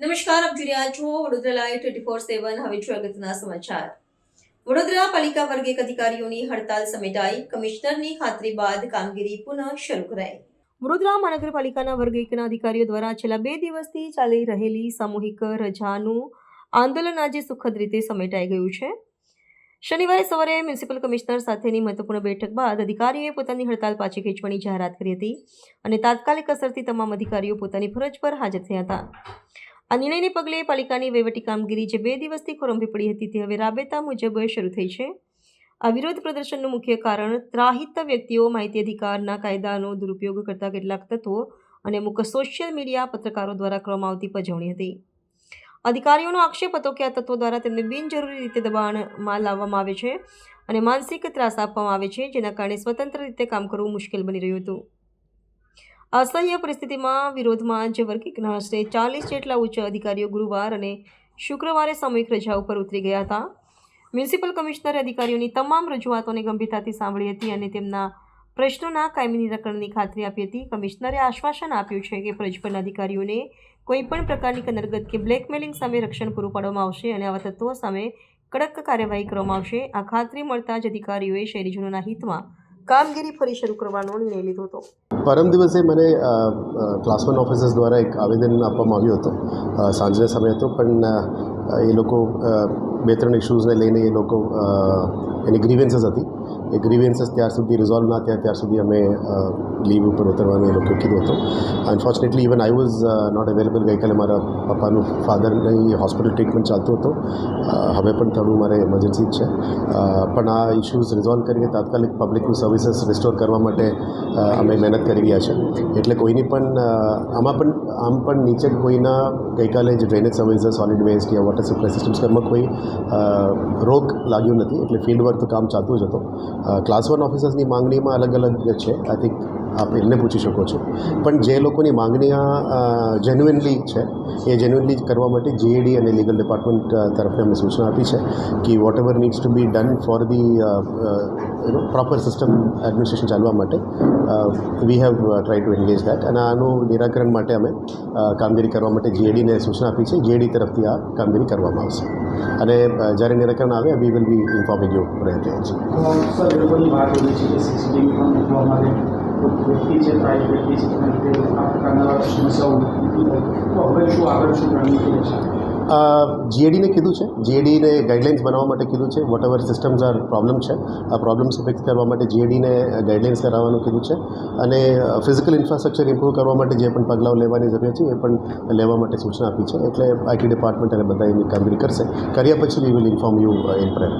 નમસ્કાર, આપ જોઈ છો Vadodara live twenty four seven હવે છે સમાચાર. વડોદરા પાલિકા વર્ગ અધિકારીઓની હડતાલ સમેટાઈ. કમિશનરની ખાતરી બાદ કામગીરી પુનઃ શરૂ કરાઈ. વડોદરા મહાનગરપાલિકાના વર્ગ એકના અધિકારીઓ દ્વારા છેલ્લા બે દિવસથી ચાલી રહેલી સામૂહિક રજાનું આંદોલન આજે સુખદ રીતે સમેટાઈ ગયું છે. શનિવારે સવારે મ્યુનિસિપલ કમિશનર સાથેની મહત્વપૂર્ણ બેઠક બાદ અધિકારીઓએ પોતાની હડતાલ પાછી ખેંચવાની જાહેરાત કરી હતી અને તાત્કાલિક અસરથી તમામ અધિકારીઓ પોતાની ફરજ પર હાજર થયા હતા. આ નિર્ણયને પગલે પાલિકાની વહીવટી કામગીરી જે બે દિવસથી ખોરંભી પડી હતી તે હવે રાબેતા મુજબ શરૂ થઈ છે. આ વિરોધ પ્રદર્શનનું મુખ્ય કારણ ત્રાહિત વ્યક્તિઓ, માહિતી અધિકારના કાયદાનો દુરુપયોગ કરતા કેટલાક તત્વો અને અમુક સોશિયલ મીડિયા પત્રકારો દ્વારા કરવામાં આવતી પજવણી હતી. અધિકારીઓનો આક્ષેપ હતો કે આ તત્વો દ્વારા તેમને બિનજરૂરી રીતે દબાણમાં લાવવામાં આવે છે અને માનસિક ત્રાસ આપવામાં આવે છે, જેના કારણે સ્વતંત્ર રીતે કામ કરવું મુશ્કેલ બની રહ્યું હતું. અસહ્ય પરિસ્થિતિમાં વિરોધમાં જે વર્ગીકના આશરે ચાલીસ જેટલા ઉચ્ચ અધિકારીઓ ગુરુવાર અને શુક્રવારે સામૂહિક રજા ઉપર ઉતરી ગયા હતા. મ્યુનિસિપલ કમિશનર અધિકારીઓની તમામ રજૂઆતોને ગંભીરતાથી સાંભળી હતી અને તેમના પ્રશ્નોના કાયમી નિરાકરણની ખાતરી આપી હતી. કમિશનરે આશ્વાસન આપ્યું છે કે ફરજ પરના અધિકારીઓને કોઈપણ પ્રકારની કનરગત કે બ્લેકમેલિંગ સામે રક્ષણ પૂરું પાડવામાં આવશે અને આવા તત્વો સામે કડક કાર્યવાહી કરવામાં આવશે. આ ખાતરી મળતા જ અધિકારીઓએ શહેરીજનોના હિતમાં કામગીરી ફરી શરૂ કરવાનો નિર્ણય લીધો હતો. પરમ દિવસે મને ક્લાસ વન ઓફિસર્સ દ્વારા એક આવેદન આપવામાં આવ્યું હતું. સાંજના સમય હતો, પણ એ લોકો બે ત્રણ ઇશ્યુઝને લઈને એ લોકો એની ગ્રીવેન્સીસ હતી. એ ગ્રીવેન્સીસ ત્યાર સુધી રિઝોલ્વ ના થયા, ત્યાર સુધી અમે લીવ ઉપર ઉતરવાનું એ લોકોએ કીધું હતું. Unfortunately even I was not available ગઈકાલે મારા પપ્પાનું ફાધરની હોસ્પિટલ ટ્રીટમેન્ટ ચાલતું હતું. હવે પણ થોડું મારે ઇમરજન્સી જ છે. પણ આ ઇશ્યુઝ રિઝોલ્વ કરીને તાત્કાલિક પબ્લિકની સર્વિસીસ રિસ્ટોર કરવા માટે અમે મહેનત કરી રહ્યા છે. એટલે કોઈની પણ આમાં પણ, આમ પણ નીચે કોઈના ગઈકાલે જે ડ્રેનેજ સર્વિસીસ સોલિડ વેસ્ટ યા વોટર સપ્લાય સિસ્ટમ્સ એમાં કોઈ રોગ લાગ્યું નથી. એટલે ફિલ્ડ વર્ક કામ ચાલતું જ હતું. ક્લાસ વન ઓફિસર્સની માંગણીમાં અલગ અલગ છે. આઈ થિંક આપ એમને પૂછી શકો છો. પણ જે લોકોની માંગણી જેન્યુઇનલી છે, એ જેન્યુઇનલી કરવા માટે જીએડી અને લીગલ ડિપાર્ટમેન્ટ તરફથી અમે સૂચના આપી છે કે whatever needs to be done for the you know proper system administration ચાલવા માટે we have try to engage that અને આનું નિરાકરણ માટે અમે કામગીરી કરવા માટે જીએડીને સૂચના આપી છે. જીએડી તરફથી આ કામગીરી કરવામાં આવશે. અને જ્યારે નિરાકરણ આવે we will be informing you રહેતે છે વ્યક્તિ છે પ્રાઇવેટ વ્યક્તિ છે તેના આ પ્રકારના સમસ્યાઓ તો હવે શું જીએડીને કીધું છે જીએડીને ગાઈડલાઇન્સ બનાવવા માટે કીધું છે whatever systems are problem છે આ પ્રોબ્લેમ્સ ફિક્સ કરવા માટે જીએડીને ગાઈડલાઇન્સ કરાવવાનું કીધું છે અને ફિઝિકલ ઇન્ફ્રાસ્ટ્રક્ચર ઇમ્પ્રૂવ કરવા માટે જે પણ પગલાઓ લેવાની જરૂર છે એ પણ લેવા માટે સૂચના આપી છે એટલે આઈટી ડિપાર્ટમેન્ટ અને બધા એની કામગીરી કરશે કર્યા પછી we will inform you in Prem